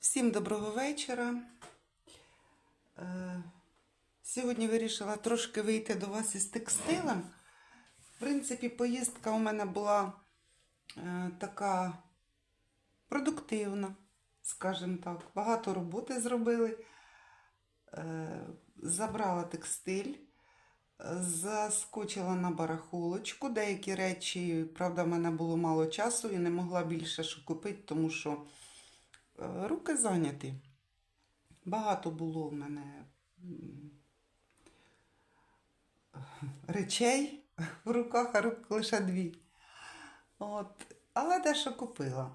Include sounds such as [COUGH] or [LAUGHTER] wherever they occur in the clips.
Всім доброго вечора. Е, Сьогодні вирішила трошки вийти до вас із текстилем. В принципі, поїздка у мене була е, така продуктивна, скажімо так. Багато роботи зробили. Е, Забрала текстиль, заскочила на барахолочку. Деякі речі, правда, в мене було мало часу і не могла більше що купити, тому що Руки зайняті. Багато було в мене речей в руках, а рук лише дві. От. Але дещо купила.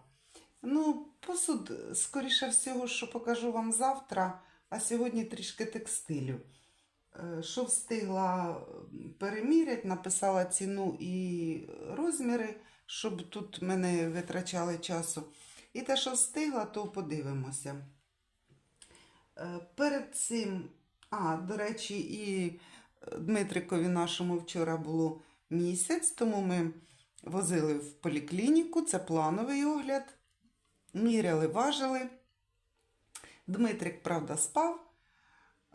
Ну, посуд, скоріше всього, що покажу вам завтра, а сьогодні трішки текстилю. Е, Що встигла переміряти, написала ціну і розміри, щоб тут мене витрачали часу. І те, що встигла, то подивимося. Е, Перед цим, а, до речі, і Дмитрикові нашому вчора було місяць, тому ми возили в поліклініку, це плановий огляд. Міряли, важили. Дмитрик, правда, спав.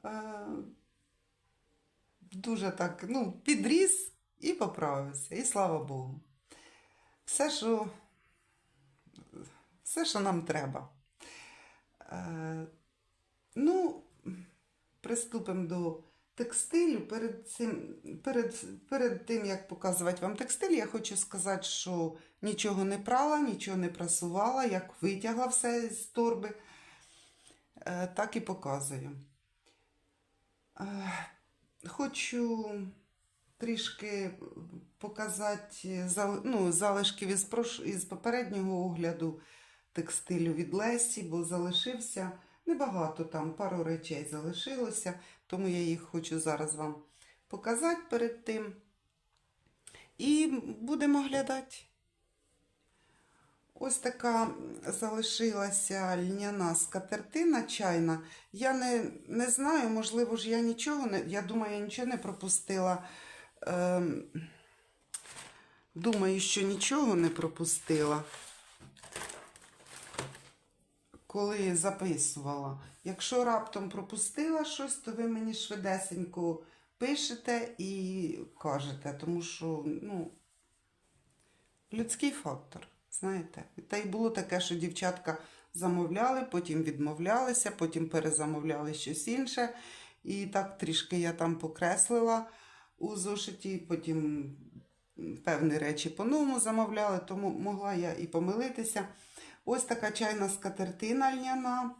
Е, Дуже так, ну, підріс і поправився. І слава Богу. Все, що все, що нам треба. Е, ну, приступимо до текстилю. Перед, цим, перед, перед тим, як показувати вам текстиль, я хочу сказати, що нічого не прала, нічого не прасувала, як витягла все з торби, е, так і показую. Е, хочу трішки показати зал- ну, залишків із, із попереднього огляду текстилю від Лесі, бо залишився небагато там, пару речей залишилося, тому я їх хочу зараз вам показати перед тим. І будемо глядати. Ось така залишилася льняна скатертина чайна. Я не, не знаю, можливо ж я нічого не. Я думаю, я нічого не пропустила. Ем, думаю, що нічого не пропустила, коли записувала. Якщо раптом пропустила щось, то ви мені швидесенько пишете і кажете, тому що, ну, людський фактор, знаєте. Та й було таке, що дівчатка замовляли, потім відмовлялися, потім перезамовляли щось інше. І так трішки я там покреслила у зошиті, потім певні речі по-новому замовляли, тому могла я і помилитися. Ось така чайна скатертина льняна.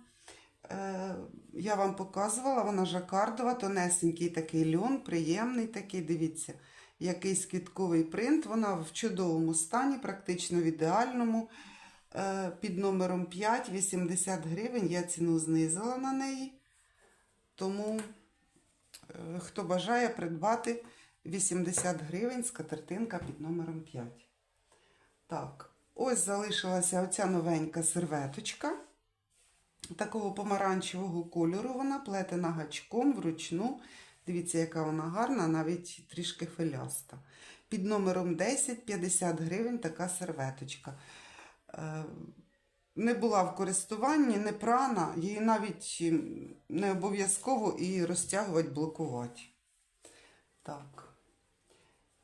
Е, я вам показувала, вона жакардова, тонесенький такий льон, приємний такий, дивіться, якийсь квітковий принт. Вона в чудовому стані, практично в ідеальному. Е, під номером 5, 80 гривень. Я ціну знизила на неї. Тому, е, хто бажає придбати 80 гривень скатертинка під номером 5. Так, ось залишилася оця новенька серветочка. Такого помаранчевого кольору вона плетена гачком вручну. Дивіться, яка вона гарна, навіть трішки филяста. Під номером 10 50 гривень така серветочка. Е, Не була в користуванні, не прана, її навіть не обов'язково і розтягувати, блокувати. Так.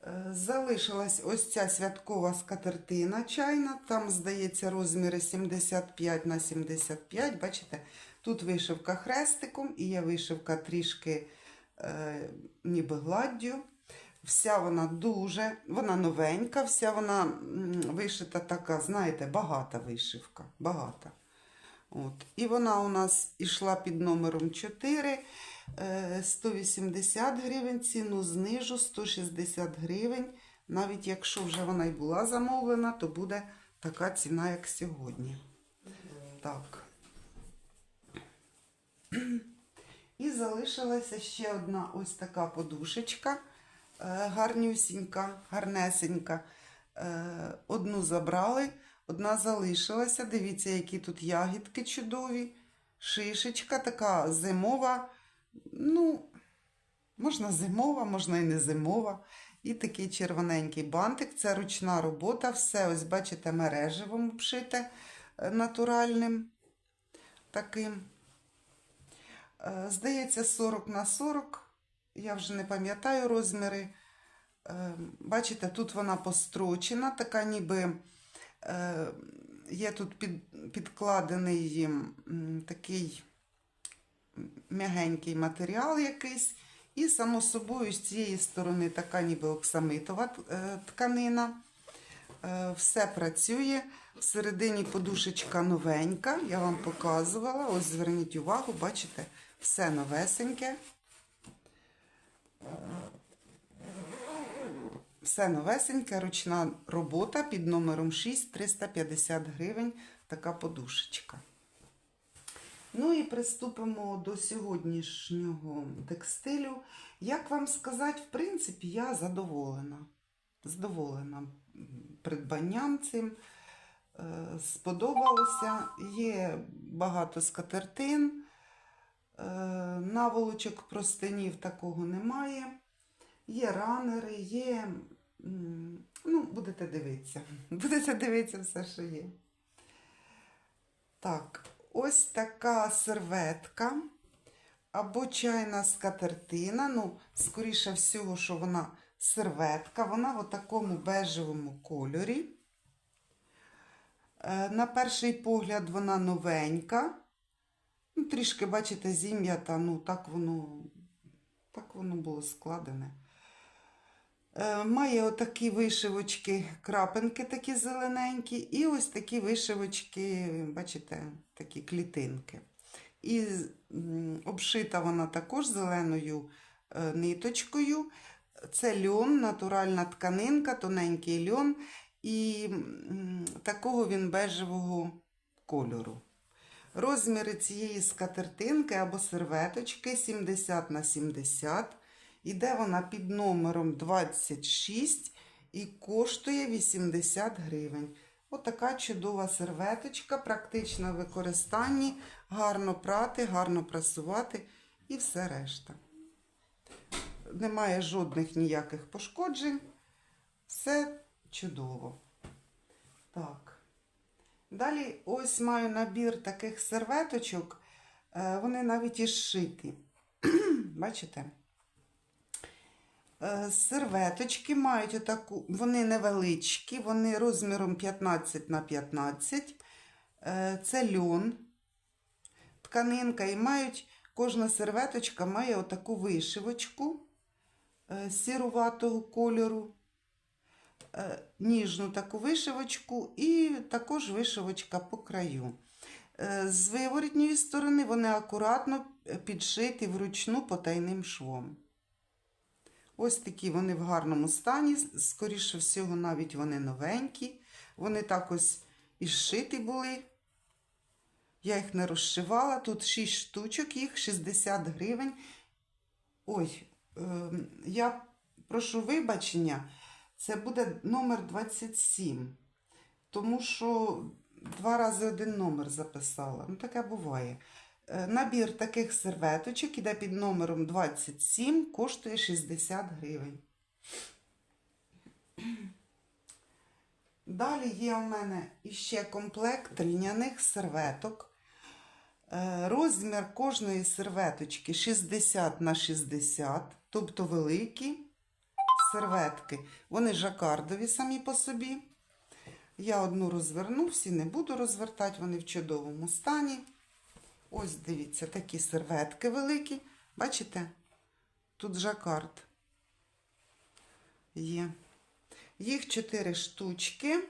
Е, Залишилась ось ця святкова скатертина чайна. Там, здається, розміри 75 на 75. Бачите, тут вишивка хрестиком і є вишивка трішки е, ніби гладдю. Вся вона дуже, вона новенька, вся вона вишита така, знаєте, багата вишивка. Багата. От. І вона у нас ішла під номером 4. Е, 180 гривень, ціну знижу 160 гривень. Навіть якщо вже вона й була замовлена, то буде така ціна, як сьогодні. Так. І залишилася ще одна ось така подушечка. е, Гарнюсінька, гарнесенька. Е, Одну забрали, одна залишилася. Дивіться, які тут ягідки чудові. Шишечка така зимова. Ну, можна зимова, можна і не зимова. І такий червоненький бантик. Це ручна робота. Все, ось бачите, мереживом обшите е, натуральним. таким. Е, Здається, 40 на 40. Я вже не пам'ятаю розміри. Е, Бачите, тут вона построчена, така ніби є тут під, підкладений такий м'ягенький матеріал якийсь. І, само собою, з цієї сторони така ніби оксамитова е, тканина. Е, Все працює. Всередині подушечка новенька, я вам показувала. Ось зверніть увагу, бачите, все новесеньке. Все новесеньке, ручна робота під номером 6, 350 гривень, така подушечка. Ну і приступимо до сьогоднішнього текстилю. Як вам сказати, в принципі, я задоволена. Задоволена придбанням цим. Е, Сподобалося. Є багато скатертин, е, наволочок простинів такого немає. Є ранери, є. Ну, будете дивитися. [LAUGHS] Будете дивитися все, що є. Так, ось така серветка або чайна скатертина. Ну, скоріше всього, що вона серветка. Вона в такому бежевому кольорі. Е, На перший погляд вона новенька. Ну, трішки, бачите, зім'ята, ну так воно, так воно було складене. Е, Має отакі вишивочки, крапинки такі зелененькі, і ось такі вишивочки, бачите, такі клітинки. І обшита вона також зеленою е, ниточкою. Це льон, натуральна тканинка, тоненький льон, і такого він бежевого кольору. Розміри цієї скатертинки або серветочки 70 на 70. Іде вона під номером 26 і коштує 80 гривень. Отака чудова серветочка, практична в використанні, гарно прати, гарно прасувати і все решта. Немає жодних ніяких пошкоджень. Все чудово. Так. Далі ось маю набір таких серветочок. Е, Вони навіть і зшиті. [CLEARS THROAT] Бачите? Е, Серветочки мають отаку, вони невеличкі, вони розміром 15 на 15. Е, Це льон, тканинка, і мають, кожна серветочка має отаку вишивочку е, сіруватого кольору, ніжну таку вишивочку і також вишивочка по краю. З виворітньої сторони вони акуратно підшиті вручну потайним швом. Ось такі вони в гарному стані, скоріше всього, навіть вони новенькі. Вони так ось і зшиті були. Я їх не розшивала. Тут 6 штучок, їх 60 гривень. Ой, е, я прошу вибачення, це буде номер 27. Тому що два рази один номер записала. Ну, таке буває. Е, Набір таких серветочок іде під номером 27, коштує 60 гривень. Далі є у мене іще комплект льняних серветок. Е, Розмір кожної серветочки 60 на 60, тобто великі серветки. Вони жакардові самі по собі. Я одну розверну, всі не буду розвертати, вони в чудовому стані. Ось дивіться, такі серветки великі. Бачите? Тут жакард є. Їх 4 штучки.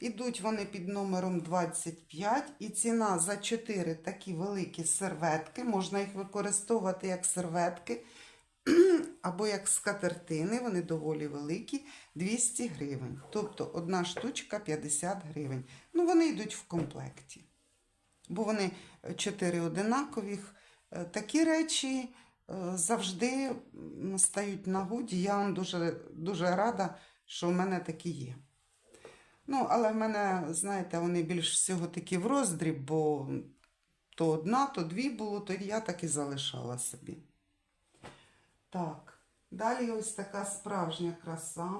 Ідуть вони під номером 25. І ціна за 4 такі великі серветки. Можна їх використовувати як серветки [CLEARS THROAT] або як скатертини. Вони доволі великі. 200 гривень. Тобто одна штучка 50 гривень. Ну, вони йдуть в комплекті бо вони чотири одинакових. Е, Такі речі е, завжди стають в нагоді. Я вам дуже, дуже рада, що в мене такі є. Ну, але в мене, знаєте, вони більш всього такі в роздріб, бо то одна, то дві було, то я так і залишала собі. Так, далі ось така справжня краса.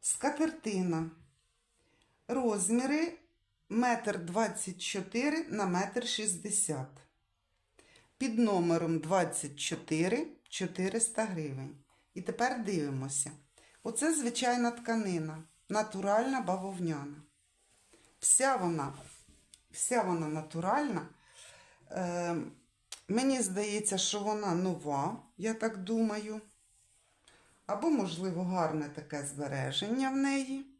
Скатертина. Розміри метр 24 на метр 60. Під номером 24 400 гривень. І тепер дивимося. Оце звичайна тканина, натуральна бавовняна. Вся вона, вся вона натуральна. Е, мені здається, що вона нова, я так думаю. Або, можливо, гарне таке збереження в неї.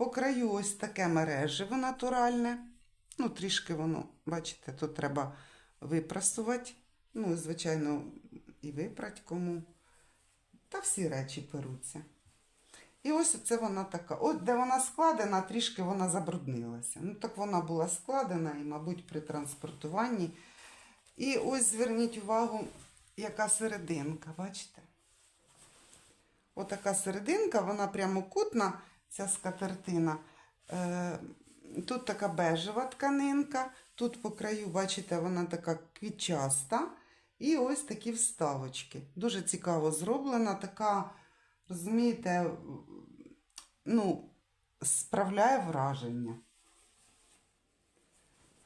По краю ось таке мережево натуральне. Ну, трішки воно, бачите, тут треба випрасувати. Ну, звичайно, і випрать кому. Та всі речі перуться. І ось оце вона така. От де вона складена, трішки вона забруднилася. Ну, так вона була складена і, мабуть, при транспортуванні. І ось зверніть увагу, яка серединка, бачите? Отака серединка, вона прямокутна, ця скатертина. Е, тут така бежева тканинка, тут по краю, бачите, вона така квітчаста. І ось такі вставочки. Дуже цікаво зроблена, така, розумієте, ну, справляє враження.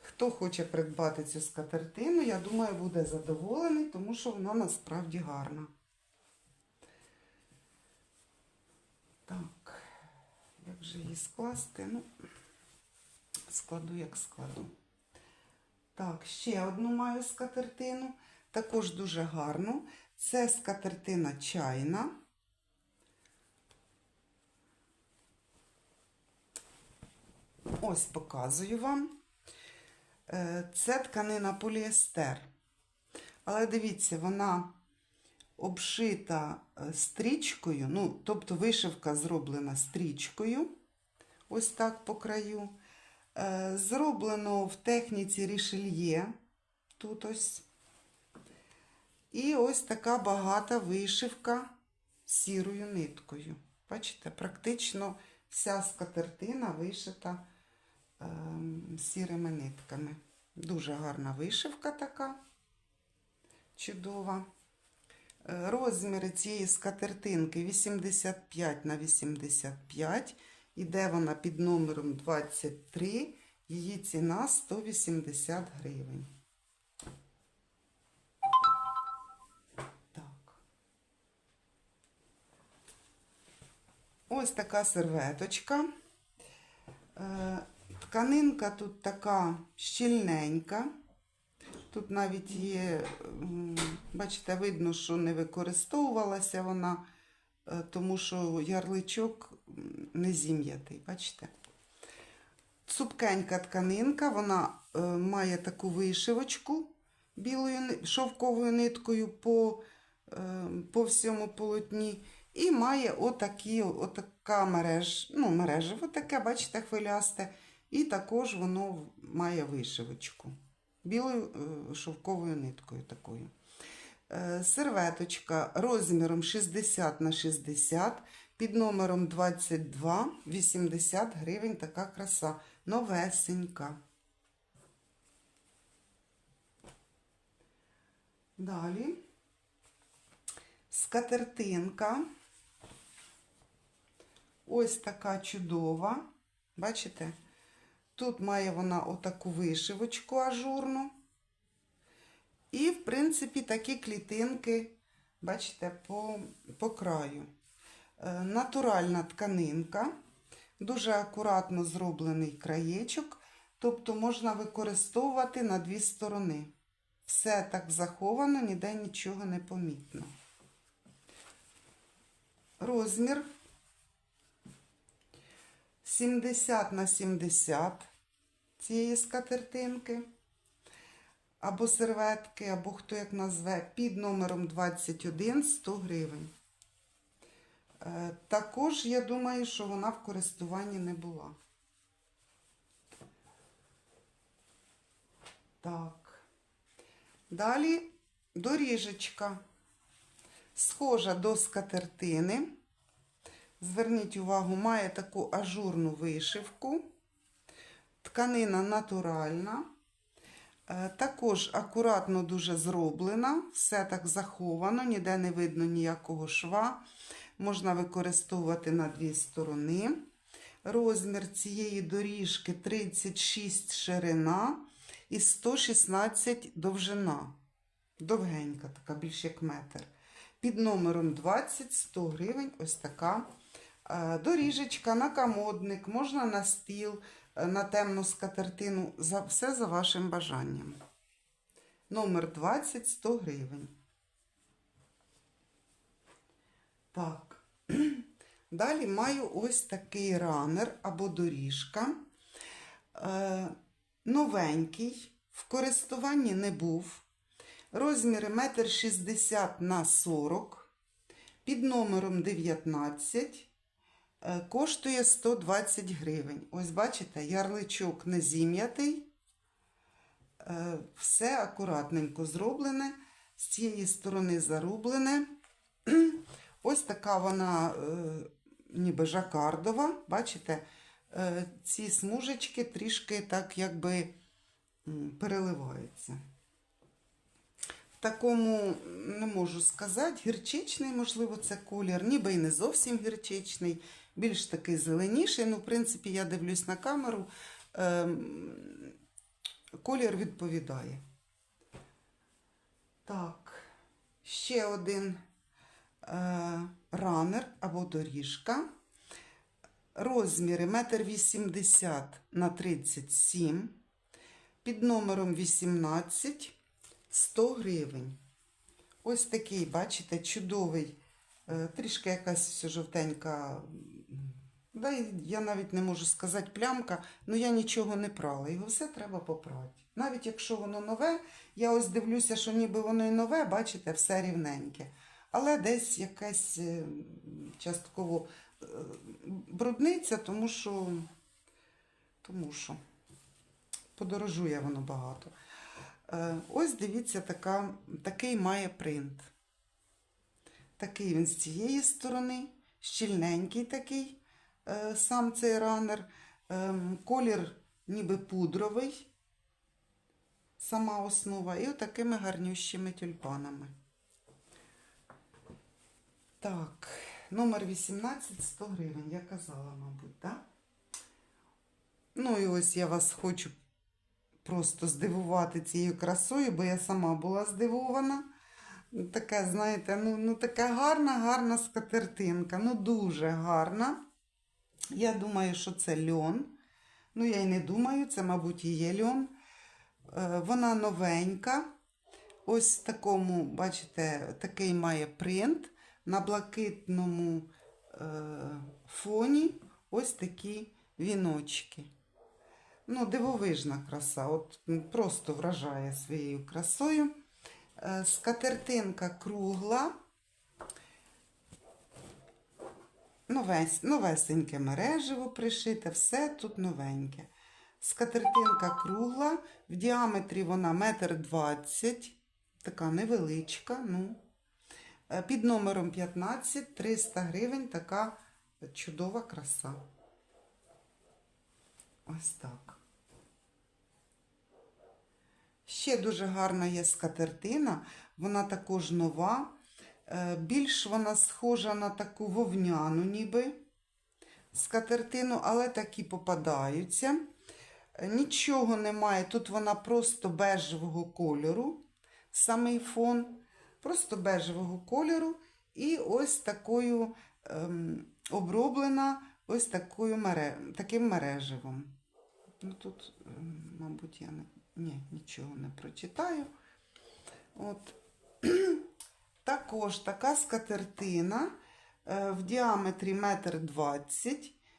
Хто хоче придбати цю скатертину, я думаю, буде задоволений, тому що вона насправді гарна. Так, як же її скласти? Ну, складу, як складу. Так, ще одну маю скатертину. Також дуже гарну. Це скатертина чайна. Ось показую вам. Е, Це тканина поліестер. Але дивіться, вона обшита е, стрічкою, ну, тобто вишивка зроблена стрічкою, ось так по краю. Е, Зроблено в техніці рішельє. Тут ось. І ось така багата вишивка сірою ниткою. Бачите, практично вся скатертина вишита ем, сірими нитками. Дуже гарна вишивка така, чудова. Розміри цієї скатертинки 85 на 85. Іде вона під номером 23. Її ціна 180 гривень. Так. Ось така серветочка. Е, Тканинка тут така щільненька. Тут навіть є, бачите, видно, що не використовувалася вона, е, тому що ярличок не зім'ятий, бачите? Цупкенька тканинка, вона е, має таку вишивочку білою шовковою ниткою по, е, по всьому полотні. І має отакі, отака мереж, ну, мережево таке, бачите, хвилясте. І також воно має вишивочку білою е, шовковою ниткою такою. Е, Серветочка розміром 60 на 60 під номером 22 80 гривень така краса. Новесенька. Далі скатертинка. Ось така чудова. Бачите? Тут має вона отаку вишивочку ажурну. І, в принципі, такі клітинки, бачите, по, по краю. Е, Натуральна тканинка, дуже акуратно зроблений краєчок, тобто можна використовувати на дві сторони. Все так заховано, ніде нічого не помітно. Розмір 70 на 70 цієї скатертинки, або серветки, або хто як назве, під номером 21 100 гривень. Е, Також я думаю, що вона в користуванні не була. Так. Далі доріжечка. Схожа до скатертини. Зверніть увагу, має таку ажурну вишивку. Тканина натуральна. Е, Також акуратно дуже зроблена, все так заховано, ніде не видно ніякого шва. Можна використовувати на дві сторони. Розмір цієї доріжки 36 ширина і 116 довжина. Довгенька, така більш як метр. Під номером 20 100 гривень. Ось така доріжечка на комодник, можна на стіл, е, на темну скатертину. Все за вашим бажанням. Номер 20 100 гривень. Так. [CLEARS THROAT] Далі маю ось такий ранер або доріжка. Е, новенький, в користуванні не був. Розміри 1,60 на 40 під номером 19 е, коштує 120 гривень. Ось бачите, ярличок не зім'ятий. Е, Все акуратненько зроблене, з цієї сторони зарублене. [CLEARS THROAT] Ось така вона е, ніби жакардова. Бачите, е, ці смужечки трішки так якби переливаються. В такому не можу сказати, гірчичний, можливо, це колір, ніби і не зовсім гірчичний, більш такий зеленіший. Ну, в принципі, я дивлюсь на камеру. ем, Колір відповідає. Так, ще один е, ранер або доріжка. Розміри 1,80 м на 37 під номером 18 100 гривень. Ось такий, бачите, чудовий, трішки якась жовтенька. Да, я навіть не можу сказати плямка, ну я нічого не прала. Його все треба попрати. Навіть якщо воно нове, я ось дивлюся, що ніби воно і нове, бачите, все рівненьке. Але десь якась е, частково е, брудниця, тому що, тому що подорожує воно багато. Е, Ось дивіться, така, такий має принт. Такий він з цієї сторони, щільненький такий е, сам цей ранер. Ем, Колір ніби пудровий, сама основа, і отакими гарнющими тюльпанами. Так, номер 18 100 гривень, я казала, мабуть, так? Ну і ось я вас хочу просто здивувати цією красою, бо я сама була здивована. Така, знаєте, ну, ну така гарна, гарна скатертинка, ну дуже гарна. Я думаю, що це льон. Ну, я й не думаю, це, мабуть, і є льон. Е, Вона новенька. Ось в такому, бачите, такий має принт. На блакитному е, фоні ось такі віночки. Ну, дивовижна краса. От просто вражає своєю красою. Е, Скатертинка кругла. Новесь, новесеньке мережево пришите, все тут новеньке. Скатертинка кругла, в діаметрі вона метр двадцять, така невеличка. ну. Е, Під номером 15 300 гривень така чудова краса. Ось так. Ще дуже гарна є скатертина, вона також нова. Е, Більш вона схожа на таку вовняну, ніби скатертину, але такі попадаються. Е, Нічого немає, тут вона просто бежевого кольору, самий фон, просто бежевого кольору. І ось такою ем, оброблена ось такою мере, таким мереживом. Ну, тут, ем, мабуть, я не, ні, нічого не прочитаю. От. [CLEARS THROAT] Також така скатертина е, в діаметрі 1,20 м.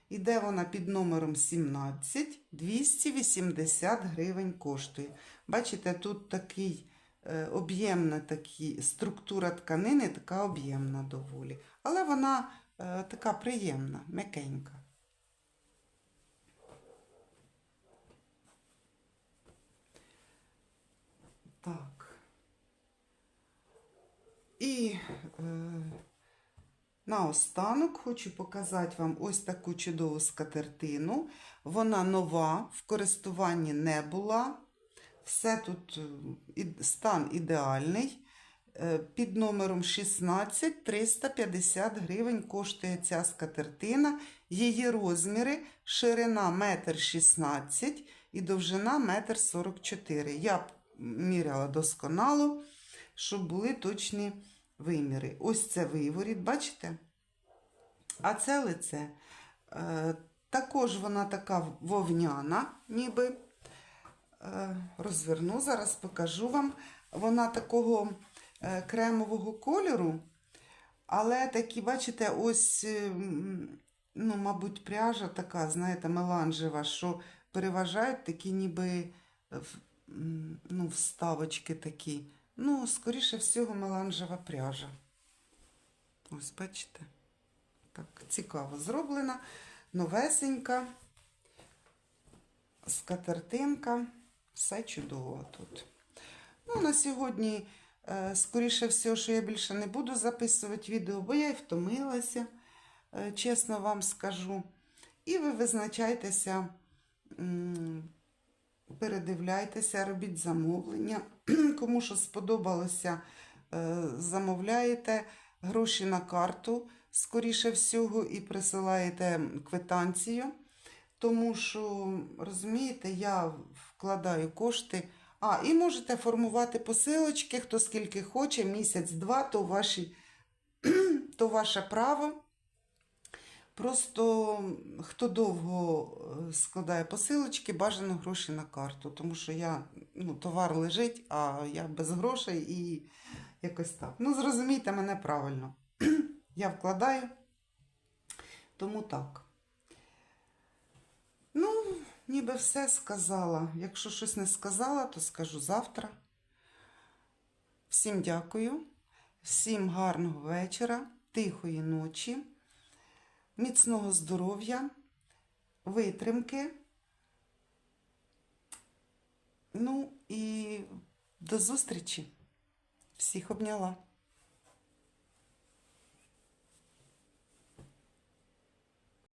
Іде вона під номером 17, 280 гривень коштує. Бачите, тут такий е, об'ємна такі, структура тканини, така об'ємна доволі. Але вона е, така приємна, м'якенька. Так. І е, наостанок хочу показати вам ось таку чудову скатертину. Вона нова, в користуванні не була. Все тут е, стан ідеальний. Е, Під номером 16 350 гривень коштує ця скатертина. Її розміри ширина 1,16 м і довжина 1,44 м. Я міряла досконало, щоб були точні виміри. Ось це виворіт, бачите? А це лице. Е, також вона така вовняна, ніби. Е, розверну, зараз покажу вам. Вона такого е, кремового кольору, але такі, бачите, ось, ну, мабуть, пряжа така, знаєте, меланжева, що переважають такі ніби ну, вставочки такі. Ну, скоріше всього, меланжева пряжа. Ось, бачите. Так, цікаво зроблена, новесенька, скатертинка, все чудово тут. Ну, на сьогодні, е, скоріше всього, що я більше не буду записувати відео, бо я й втомилася, е, чесно вам скажу. І ви визначайтеся, передивляйтеся, робіть замовлення. [CLEARS THROAT] Кому що сподобалося, е, замовляєте гроші на карту, скоріше всього, і присилаєте квитанцію. Тому що, розумієте, я вкладаю кошти. А, і можете формувати посилочки, хто скільки хоче, місяць-два, то, ваші, [CLEARS THROAT] то ваше право. Просто хто довго е, складає посилочки, бажано гроші на карту. Тому що я, ну, товар лежить, а я без грошей і якось так. Ну, зрозумійте мене правильно. [CLEARS THROAT] Я вкладаю, тому так. Ну, ніби все сказала. Якщо щось не сказала, то скажу завтра. Всім дякую, всім гарного вечора, тихої ночі, міцного здоров'я, витримки. Ну і до зустрічі. Всіх обняла.